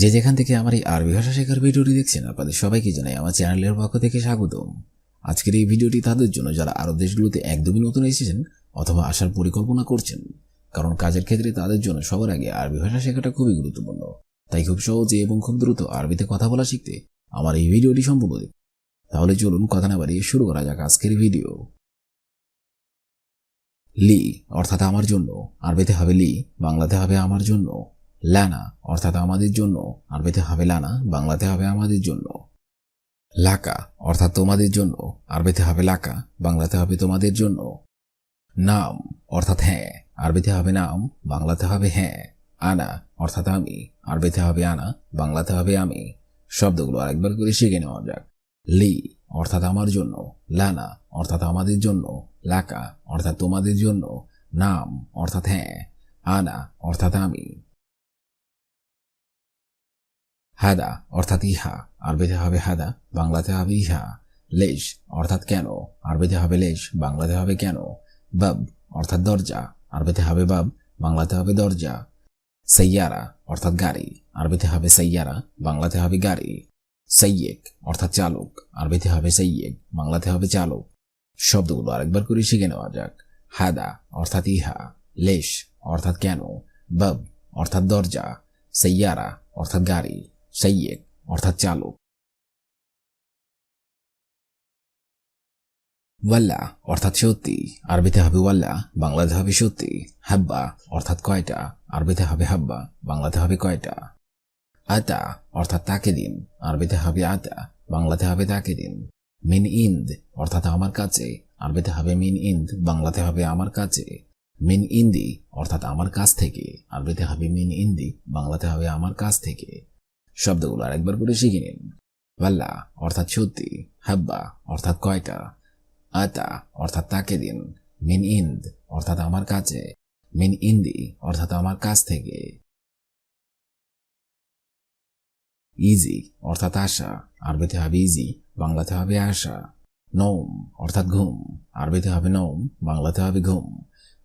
যে যেখান থেকে আমার এই আরবি ভাষা শেখার ভিডিওটি দেখছেন, আপনাদের সবাইকে জানাই আমার চ্যানেলের পক্ষ থেকে স্বাগতম। আজকের এই ভিডিওটি তাদের জন্য যারা আরব দেশগুলোতে একদমই নতুন এসেছেন অথবা আসার পরিকল্পনা করছেন, কারণ কাজের ক্ষেত্রে তাদের জন্য সবার আগে আরবি ভাষা শেখাটা খুবই গুরুত্বপূর্ণ। তাই খুব সহজে এবং খুব দ্রুত আরবিতে কথা বলা শিখতে আমার এই ভিডিওটি সম্পূর্ণ। তাহলে চলুন কথা না বাড়িয়ে শুরু করা যাক আজকের ভিডিও। লি অর্থাৎ আমার জন্য, আরবিতে হবে লি, বাংলাতে হবে আমার জন্য। লানা, অর্থাৎ আমাদের জন্য। আরবিতে হবে লানা, বাংলাতে হবে আমাদের জন্য। লাকা, অর্থাৎ তোমাদের জন্য। আরবিতে হবে লাকা, বাংলাতে হবে তোমাদের জন্য। নাম, অর্থাৎ হ্যাঁ। আরবিতে হবে নাম, বাংলাতে হবে হ্যাঁ। আনা, অর্থাৎ আমি। আরবিতে হবে আনা, বাংলাতে হবে আমি। শব্দগুলো আরেকবার করে শিখে নেওয়া যাক। লি, অর্থাৎ আমার জন্য। লানা, অর্থাৎ আমাদের জন্য। লাকা, অর্থাৎ তোমাদের জন্য। নাম, অর্থাৎ হ্যাঁ। আনা, অর্থাৎ আমি। হাদা অর্থাৎ ইহা আরবিতে হবে হাদা, বাংলাতে হবে ইহা। লেশ অর্থাৎ কেন আরবিতে হবে লেশ বাংলাতে হবে কেন। বাব অর্থাৎ দরজা আরবিতে হবে বাব, বাংলাতে হবে দরজা। সৈয়ারা অর্থাৎ গাড়ি আরবিতে হবে সৈয়ারা বাংলাতে হবে গাড়ি। সৈয়েক অর্থাৎ চালক আরবিতে হবে সৈয়েক বাংলাতে হবে চালক। শব্দগুলো আরেকবার করে শিখে নেওয়া যাক। হাদা অর্থাৎ ইহা লেশ অর্থাৎ কেন, বাব অর্থাৎ দরজা। সৈয়ারা অর্থাৎ গাড়ি। সৈয়েক অর্থাৎ চালক। ওয়াল্লা, অর্থাৎ সত্যি। আরবিতে হবে ওয়াল্লা, বাংলাতে হবে সত্যি। হাব্বা, অর্থাৎ কয়টা? আরবিতে হবে হাব্বা, বাংলাতে হবে কয়টা? আতা, অর্থাৎ তাকে দিন। আরবিতে হবে আতা, বাংলাতে হবে তাকে দিন। মিন ইন্দ, অর্থাৎ আমার কাছে। আরবিতে হবে মিন ইন্দ, বাংলাতে হবে আমার কাছে। মিন ইন্দি, অর্থাৎ আমার কাছ থেকে। আরবিতে হবে মিন ইন্দি, বাংলাতে হবে আমার কাছ থেকে। শব্দগুলো আরেকবার করে শিখে নিন। ওয়াল্লা অর্থাৎ সত্যি, হাব্বা অর্থাৎ কয়টা, আতা অর্থাৎ তাকে দিন, মিন ইন্দ অর্থাৎ আমার কাছে, মিন ইন্দি অর্থাৎ আমার কাছ থেকে। ইজি অর্থাৎ আশা, আরবিতে হবে ইজি, বাংলাতে হবে আশা। নৌম অর্থাৎ ঘুম, আরবিতে হবে নৌম বাংলাতে হবে ঘুম।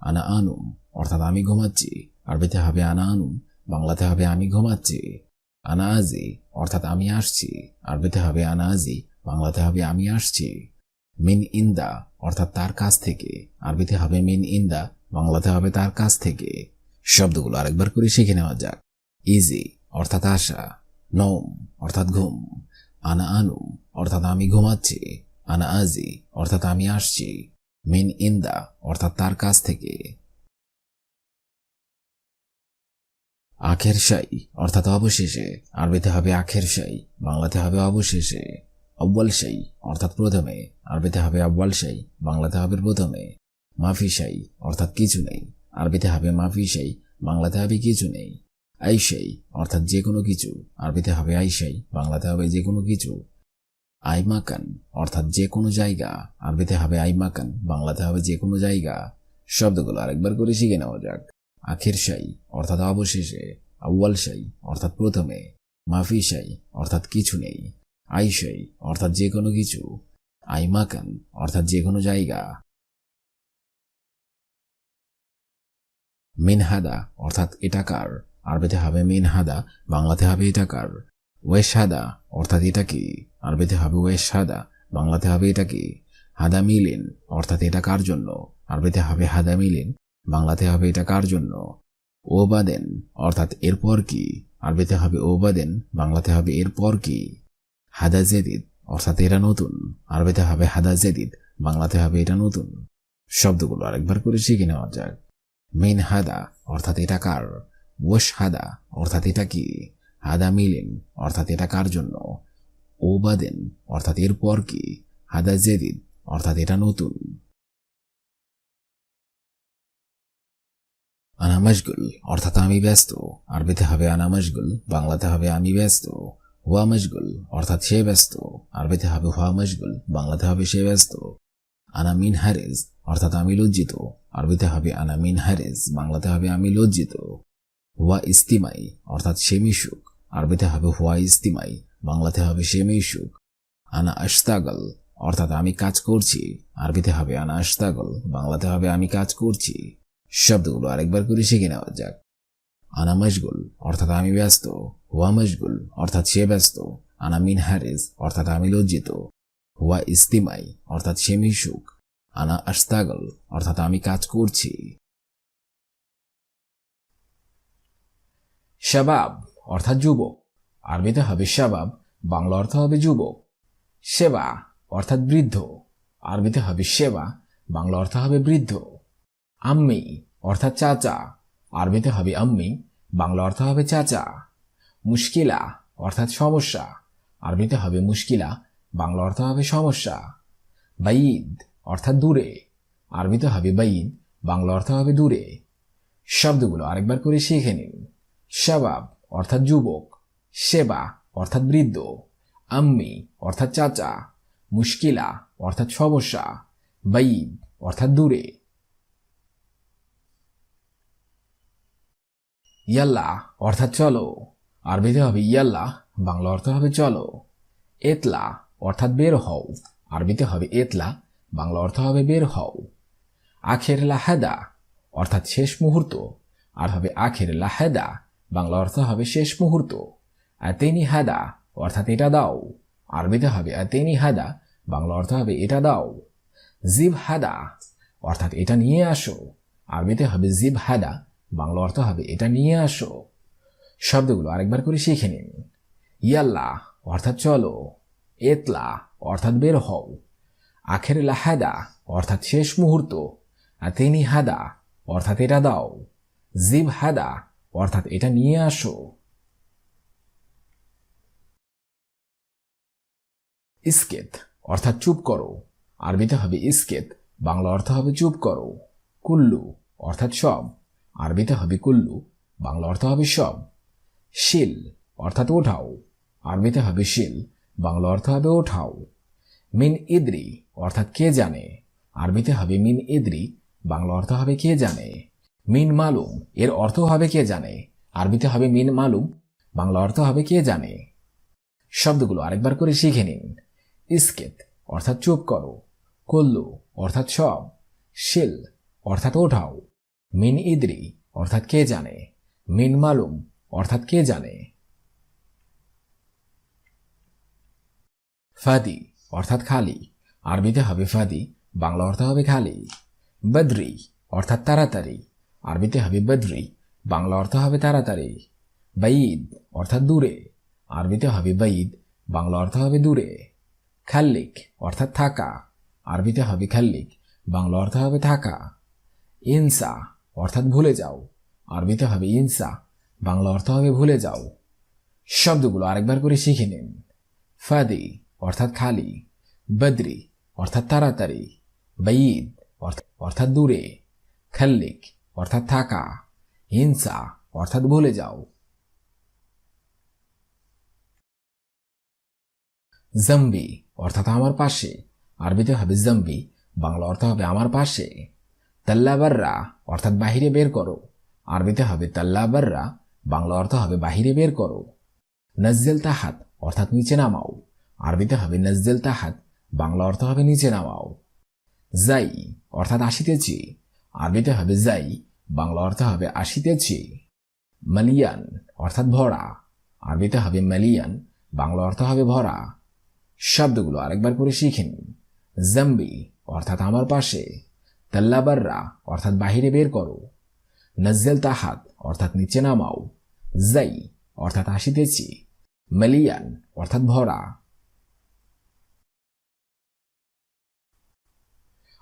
আনা আনুম অর্থাৎ আমি ঘুমাচ্ছি, আরবিতে হবে আনা আনুম, বাংলাতে হবে আমি ঘুমাচ্ছি। আনা আজি অর্থাৎ আমি আসছি। আরবিতে হবে আনা আজি বাংলাতে হবে আমি আসছি। মিন ইন্দা, অর্থাৎ তার কাছ থেকে। আরবিতে হবে মিন ইন্দা, বাংলাতে হবে তার কাছ থেকে। শব্দগুলো আরেকবার করে শিখে নেওয়া যাক। ইজি, অর্থাৎ আশা নৌম, অর্থাৎ ঘুম। আনা আনুম অর্থাৎ আমি ঘুমাচ্ছি। আনা আজি, অর্থাৎ আমি আসছি। মিন ইন্দা, অর্থাৎ তার কাছ থেকে। আখের সাই অর্থাৎ অবশেষে। আরবিতে হবে আখের সাই বাংলাতে হবে অবশেষে। অব্বাল সাই অর্থাৎ প্রথমে। আরবিতে হবে আব্বাল সাই বাংলাতে হবে প্রথমে। মাফি সাই অর্থাৎ কিছু নেই। আরবিতে হবে মাফি সাই বাংলাতে হবে কিছু নেই। আইসাই অর্থাৎ যে কোনো কিছু। আরবিতে হবে আইসাই বাংলাতে হবে যে কোনো কিছু। আইমাকান অর্থাৎ যে কোনো জায়গা। আরবিতে হবে আইমাকান বাংলাতে হবে যে কোনো জায়গা। শব্দগুলো আরেকবার করে শিখে নেওয়া যাক। আখের সাই অর্থাৎ অবশেষে, আউয়াল সাই অর্থাৎ প্রথমে, মাফি সাই অর্থাৎ কিছু নেই আইসাই অর্থাৎ যে কোনো কিছু আইমাকান অর্থাৎ যে কোনো জায়গা। মিনহাদা, অর্থাৎ এটাকার আরবিতে হবে মিনহাদা, বাংলাতে হবে এটাকার ওয়েশাদা অর্থাৎ এটা কি? আরবিতে হবে ওয়েশাদা বাংলাতে হবে এটা কি? হাদা মিলিন অর্থাৎ এটা কার জন্য? আরবিতে হবে হাদা মিলিন বাংলাতে হবে এটা কার জন্য? ওবাদেন। অর্থাৎ এরপর কি? আরবিতে হবে ওবাদেন, বাংলাতে হবে এরপর কি? হাদা জেদিদ অর্থাৎ এটা নতুন। আরবিতে হবে হাদা জেদিদ বাংলাতে হবে এটা নতুন। শব্দগুলো আরেকবার করে শিখে নেওয়া যাক। মেন হাদা, অর্থাৎ এটা কার? ওয়াশ হাদা, অর্থাৎ এটা কি? হাদা মিলিন, অর্থাৎ এটা কার জন্য? ও ওবাদেন, অর্থাৎ এরপর কি? হাদা জেদিদ অর্থাৎ এটা নতুন। আনা মশগুল অর্থাৎ আমি ব্যস্ত। আরবিতে হবে আনা মশগুল বাংলাতে হবে আমি ব্যস্ত। হুয়া মশগুল অর্থাৎ সে ব্যস্ত। আরবিতে হবে হুয়া মশগুল বাংলাতে হবে সে ব্যস্ত। আনামিন হারেজ, অর্থাৎ আমি লজ্জিত। আরবিতে হবে আনামিন হারেজ, বাংলাতে হবে আমি লজ্জিত। হুয়া ইস্তিমাই, অর্থাৎ সে মিশুক। আরবিতে হবে হুয়া ইস্তিমাই, বাংলাতে হবে সে মিশুক। আনা আশতাগল, অর্থাৎ আমি কাজ করছি। আরবিতে হবে আনা আশতাগল, বাংলাতে হবে আমি কাজ করছি। শব্দগুলো আরেকবার করে শিখে নেওয়া যাক। আনা মশগুল অর্থাৎ আমি ব্যস্ত। হুয়া মশগুল অর্থাৎ সে ব্যস্ত। আনা মিন হ্যারিস অর্থাৎ আমি লজ্জিত। হুয়া ইস্তিমাই, অর্থাৎ সে মিশুক। আনা আস্তাগল অর্থাৎ আমি কাজ করছি। শাবাব, অর্থাৎ যুবক। আরবিতে হবে শাবাব, বাংলা অর্থ হবে যুবক। সেবা, অর্থাৎ বৃদ্ধ। আরবিতে হবে সেবা, বাংলা অর্থ হবে বৃদ্ধ। আম্মি, অর্থাৎ চাচা। আরবিতে হবে আম্মি, বাংলা অর্থ হবে চাচা। মুশকিলা, অর্থাৎ সমস্যা। আরবিতে হবে মুশকিলা, বাংলা অর্থ হবে সমস্যা। বাইদ, অর্থাৎ দূরে। আরবিতে হবে বাইদ, বাংলা অর্থ হবে দূরে। শব্দগুলো আরেকবার করে শিখে নিন। শাবাব, অর্থাৎ যুবক। সেবা, অর্থাৎ বৃদ্ধ। আম্মি, অর্থাৎ চাচা। মুশকিলা, অর্থাৎ সমস্যা। বাইদ, অর্থাৎ দূরে। ইয়াল্লা অর্থাৎ চলো। আরবিতে হবে ইয়াল্লা, বাংলা অর্থ হবে চলো। এতলা অর্থাৎ বের হও। আরবিতে হবে এতলা, বাংলা অর্থ হবে বের হও। আখের লাহাদা অর্থাৎ শেষ মুহূর্ত। আর হবে আখের লাহাদা বাংলা অর্থ হবে শেষ মুহূর্ত। আতেনি হাদা অর্থাৎ এটা দাও। আরবিতে হবে আতেনি হাদা, বাংলা অর্থ হবে এটা দাও। জিব হাদা অর্থাৎ এটা নিয়ে আসো। আরবিতে হবে জিব হাদা বাংলা অর্থ হবে, এটা নিয়ে আসো। শব্দগুলো আরেকবার করে শিখে নিন। ইয়াল্লা অর্থাৎ চলো। এতলা অর্থাৎ বের হও। আখের লাহাদা অর্থাৎ শেষ মুহূর্ত। আতেনি হাদা অর্থাৎ এটা দাও। জিব হাদা অর্থাৎ এটা নিয়ে আসো। ইস্কেত অর্থাৎ চুপ করো। আরবিতে হবে ইস্কেত বাংলা অর্থ হবে চুপ করো। কুল্লু অর্থাৎ সব। আরবিতে হবে কুল্লু, বাংলা অর্থ হবে সব। শিল, অর্থাৎ ওঠাও। আরবিতে হবে শিল, বাংলা অর্থ হবে ওঠাও। মিন ইদ্রি, অর্থাৎ কে জানে। আরবিতে হবে মিন ইদ্রি, বাংলা অর্থ হবে কে জানে। মিন মালুম, এর অর্থ হবে কে জানে। আরবিতে হবে মিন মালুম, বাংলা অর্থ হবে কে জানে। শব্দগুলো আরেকবার করে শিখে নিন। ইস্কেত, অর্থাৎ চুপ করো। কল্লু, অর্থাৎ সব। শিল, অর্থাৎ ওঠাও। মিন ইদ্রি, অর্থাৎ কে জানে? মিন মালুম, অর্থাৎ কে জানে? ফাদি, অর্থাৎ খালি। আরবিতে হবে ফাদি, বাংলা অর্থ হবে খালি। বদ্রি, অর্থাৎ তাড়াতাড়ি। আরবিতে হবে বদ্রি, বাংলা অর্থ হবে তাড়াতাড়ি। বাইদ, অর্থাৎ দূরে। আরবিতে হবে বাইদ, বাংলা অর্থ হবে দূরে। খাল্লিক, অর্থাৎ থাকা। আরবিতে হবে খাল্লিক, বাংলা অর্থ হবে থাকা। ইনসা অর্থাৎ ভুলে যাও। আরবিতে হবে ইনসা, বাংলা অর্থ হবে ভুলে যাও। শব্দগুলো আরেকবার করে শিখে নিন। ফাদি, অর্থাৎ খালি। বদ্রি, অর্থাৎ তাড়াতাড়ি। বঈদ অর্থাৎ দূরে। খাল্লিক, অর্থাৎ থাকা। হিংসা অর্থাৎ ভুলে যাও। জম্বি, অর্থাৎ আমার পাশে। আরবিতে হবে জম্বি, বাংলা অর্থ হবে আমার পাশে। তাল্লাবাররা, অর্থাৎ বাহিরে বের করো। আরবিতে হবে তাল্লাবাররা, বাংলা অর্থ হবে বাহিরে বের করো। নজ্জেল তাহাত, অর্থাৎ নিচে নামাও। আরবিতে হবে নজ্জেল তাহাত, বাংলা অর্থ হবে নিচে নামাও। যাই, অর্থাৎ আসিতেছি আরবিতে হবে যাই, বাংলা অর্থ হবে আসিতেছি মালিয়ান, অর্থাৎ ভরা। আরবিতে হবে মালিয়ান, বাংলা অর্থ হবে ভরা। শব্দগুলো আরেকবার করে শিখেন জাম্বি, অর্থাৎ আমার পাশে। তাল্লাবাররা, অর্থাৎ বাহিরে বের করো। নজ্জেল তাহাত, অর্থাৎ নিচে নামাও। যাই, অর্থাৎ আসিতেছি। মালিয়ান, অর্থাৎ ভরা।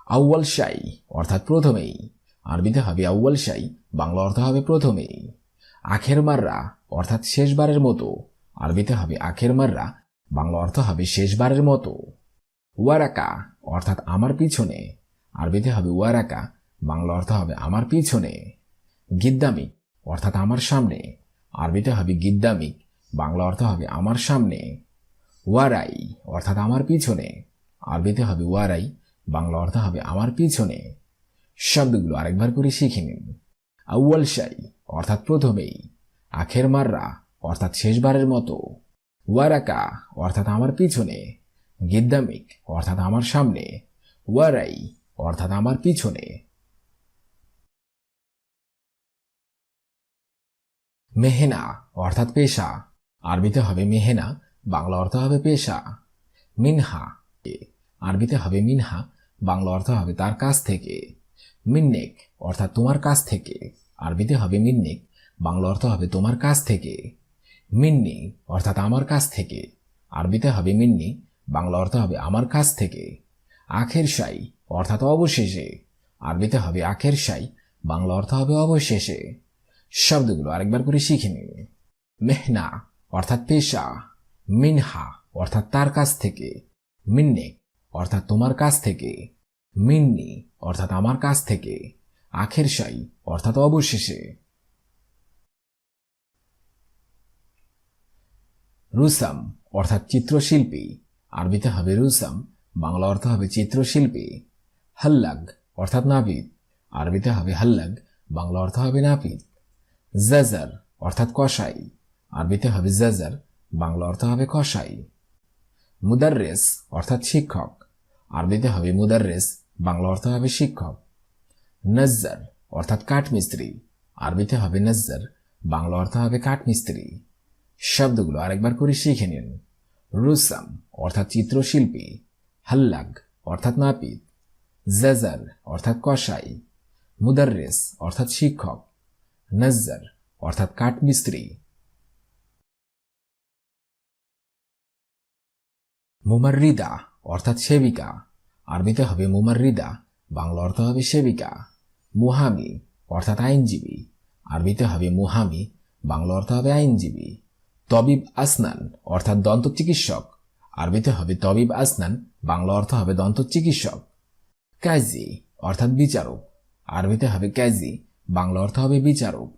আউয়াল শাই, অর্থাৎ প্রথমেই। আরবিতে হবে আউয়াল শাই, বাংলা অর্থ হবে প্রথমেই। আখের মাররা, অর্থাৎ শেষবারের মতো। আরবিতে হবে আখের মাররা, বাংলা অর্থ হবে শেষবারের মতো। ওয়ারাকা, অর্থাৎ আমার পিছনে। আরবিতে হবে ওয়ারাকা, বাংলা অর্থ হবে আমার পিছনে। গিদ্দামিক, অর্থাৎ আমার সামনে। আরবিতে হবে গিদ্দামিক, বাংলা অর্থ হবে আমার সামনে। ওয়ারাই, অর্থাৎ আমার পিছনে। আরবিতে হবে ওয়ারাই, বাংলা অর্থ হবে আমার পিছনে। শব্দগুলো আরেকবার করে শিখে নিন। আউয়াল শাই, অর্থাৎ প্রথমেই। আখের মাররা, অর্থাৎ শেষবারের মতো। ওয়ারাকা, অর্থাৎ আমার পিছনে। গিদ্দামিক, অর্থাৎ আমার সামনে। ওয়ারাই অর্থাৎ আমার পিছনে। মেহেনা, অর্থাৎ পেশা। আরবিতে হবে মেহেনা, বাংলা অর্থ হবে পেশা। মিনহা আরবিতে হবে মিনহা, বাংলা অর্থ হবে তার কাছ থেকে। মিন্নেক, অর্থাৎ তোমার কাছ থেকে। আরবিতে হবে মিন্নেক, বাংলা অর্থ হবে তোমার কাছ থেকে। মিন্নি, অর্থাৎ আমার কাছ থেকে। আরবিতে হবে মিন্নি, বাংলা অর্থ হবে আমার কাছ থেকে। আখের সাই, অর্থাৎ অবশেষে। আরবিতে হবে আখের সাই, বাংলা অর্থ হবে অবশেষে। শব্দগুলো আরেকবার করে শিখে নিন মেহনা, অর্থাৎ পেশা। মিনহা, অর্থাৎ তার কাছ থেকে। মিন্নেক, অর্থাৎ তোমার কাছ থেকে। মিন্নি, অর্থাৎ আমার কাছ থেকে। আখের সাই, অর্থাৎ অবশেষে। রুসাম, অর্থাৎ চিত্রশিল্পী। আরবিতে হবে রুসাম বাংলা অর্থ হবে চিত্রশিল্পী, হাল্লাগ, অর্থাৎ নাপিত। আরবিতে হবে হাল্লাগ, বাংলা অর্থ হবে নাপিত। জাজার, অর্থাৎ কসাই। আরবিতে হবে জাজার, বাংলা অর্থ হবে কসাই। মুদাররেস, অর্থাৎ শিক্ষক। আরবিতে হবে মুদাররেস, বাংলা অর্থ হবে শিক্ষক। নজ্জার, অর্থাৎ কাঠমিস্ত্রি। আরবিতে হবে নজ্জার, বাংলা অর্থ হবে কাঠমিস্ত্রি। শব্দগুলো আরেকবার করে শিখে নিন। রুসাম, অর্থাৎ চিত্রশিল্পী। হাল্লাগ অর্থাৎ নাপিত জাজার অর্থাৎ কসাই, মুদাররেস অর্থাৎ শিক্ষক, নজ্জার অর্থাৎ কাঠমিস্ত্রি। মুমাররিদা অর্থাৎ সেবিকা, আরবিতে হবে মুমাররিদা, বাংলা অর্থ হবে সেবিকা। মুহামি অর্থাৎ আইনজীবী, আরবিতে হবে মুহামি, বাংলা অর্থ হবে আইনজীবী। তবিব আসনান অর্থাৎ দন্ত চিকিৎসক আরবিতে হবে তবিব আসনান, বাংলা অর্থ হবে দন্ত চিকিৎসক। কাজী, অর্থাৎ বিচারক। আরবিতে হবে কাজী, বাংলা অর্থ হবে বিচারক।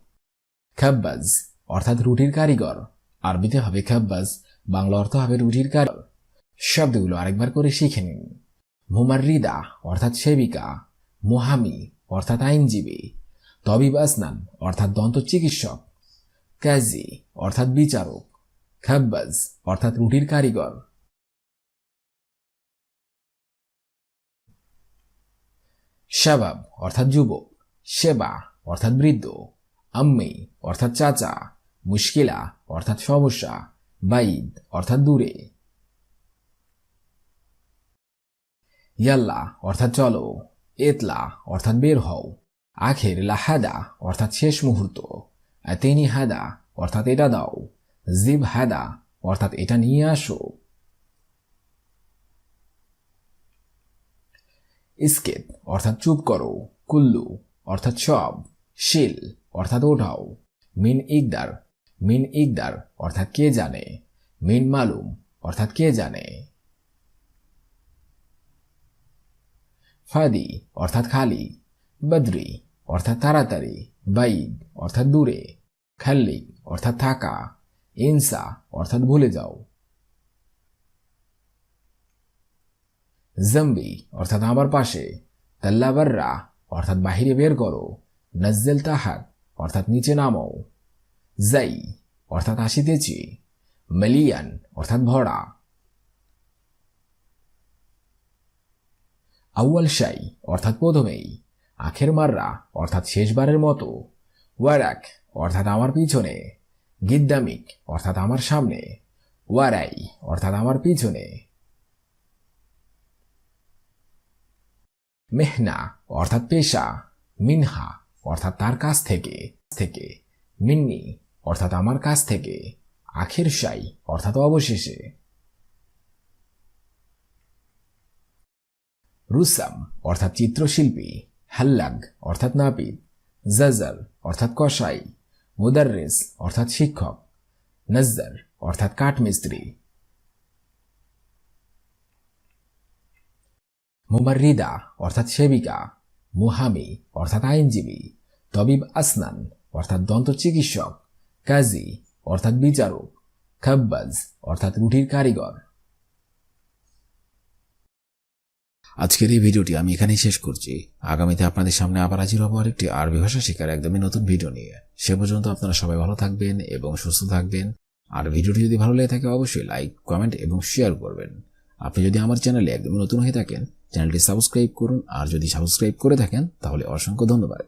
খাব্বাজ, অর্থাৎ রুটির কারিগর। আরবিতে হবে খাব্বাজ, বাংলা অর্থ হবে রুটির কারিগর। শব্দগুলো আরেকবার করে শিখে নিন। মুমাররিদা, অর্থাৎ সেবিকা। মোহামি, অর্থাৎ আইনজীবী। তবিব আসনান, অর্থাৎ দন্ত চিকিৎসক। কাজী, অর্থাৎ বিচারক। খাব্বাজ, অর্থাৎ রুটির কারিগর। শাবাব অর্থাৎ যুবক, সেবা অর্থাৎ বৃদ্ধ, আম্মি অর্থাৎ চাচা, মুশকিলা অর্থাৎ সমস্যা, বাইদ অর্থাৎ দূরে। ইয়াল্লা অর্থাৎ চলো, এতলা অর্থাৎ বের হও, আখের লাহাদা অর্থাৎ শেষ মুহূর্ত তিনি হাদা অর্থাৎ এটা দাও জিব হাদা অর্থাৎ এটা নিয়ে আসো। ইস্কেত অর্থাৎ চুপ করো। কুল্লু, অর্থাৎ সব। শিল, অর্থাৎ ওঠাও। মিন ইকদার মিন ইকদার, অর্থাৎ কে জানে। মিন মালুম, অর্থাৎ কে জানে। ফাদি, অর্থাৎ খালি। বদ্রি, অর্থাৎ তাড়াতাড়ি। বাইদ, অর্থাৎ দূরে। খাল্লি, অর্থাৎ থাকা। ইনসা, অর্থাৎ ভুলে যাও। জম্বি অর্থাৎ আমার পাশে। তাল্লাবাররা অর্থাৎ বাহিরে বের করো। নজ্জেল তাহাক অর্থাৎ নিচে নামাও জাই অর্থাৎ আসিতেছি মেলিয়ান অর্থাৎ ভরা। আউয়াল শাই, অর্থাৎ প্রথমেই। আখের মাররা, অর্থাৎ শেষবারের মতো। ওয়ারাক, অর্থাৎ আমার পিছনে। গিদ্দামিক, অর্থাৎ আমার সামনে। ওয়ারাই, অর্থাৎ আমার পিছনে। মেহনা, অর্থাৎ পেশা, মিনহা, অর্থাৎ তার কাছ থেকে থেকে, মিন্নি, অর্থাৎ আমার কাছ থেকে, আখের সাই অর্থাৎ অবশেষে। রুসাম, অর্থাৎ চিত্রশিল্পী, হাল্লাগ, অর্থাৎ নাপিত জাজার অর্থাৎ কসাই, মুদাররেস, অর্থাৎ শিক্ষক, নজ্জার, অর্থাৎ কাঠমিস্ত্রি মুমাররিদা অর্থাৎ সেবিকা, মুহামি অর্থাৎ আইনজীবী, তবিব আসনান অর্থাৎ দন্ত চিকিৎসক, কাজী অর্থাৎ বিচারক, খাব্বাজ অর্থাৎ রুটির কারিগর। আজকের এই ভিডিওটি আমি এখানেই শেষ করছি। আগামীতে আপনাদের সামনে আবার হাজির হব আরেকটি আরবি ভাষা শেখার একদমই নতুন ভিডিও নিয়ে। সে পর্যন্ত আপনারা সবাই ভালো থাকবেন এবং সুস্থ থাকবেন। আর ভিডিওটি যদি ভালো লেগে থাকে, অবশ্যই লাইক, কমেন্ট এবং শেয়ার করবেন। আপনি যদি আমার চ্যানেলে একদমই নতুন হয়ে থাকেন চ্যানেলটি সাবস্ক্রাইব করুন আর যদি সাবস্ক্রাইব করে থাকেন তাহলে অসংখ্য ধন্যবাদ।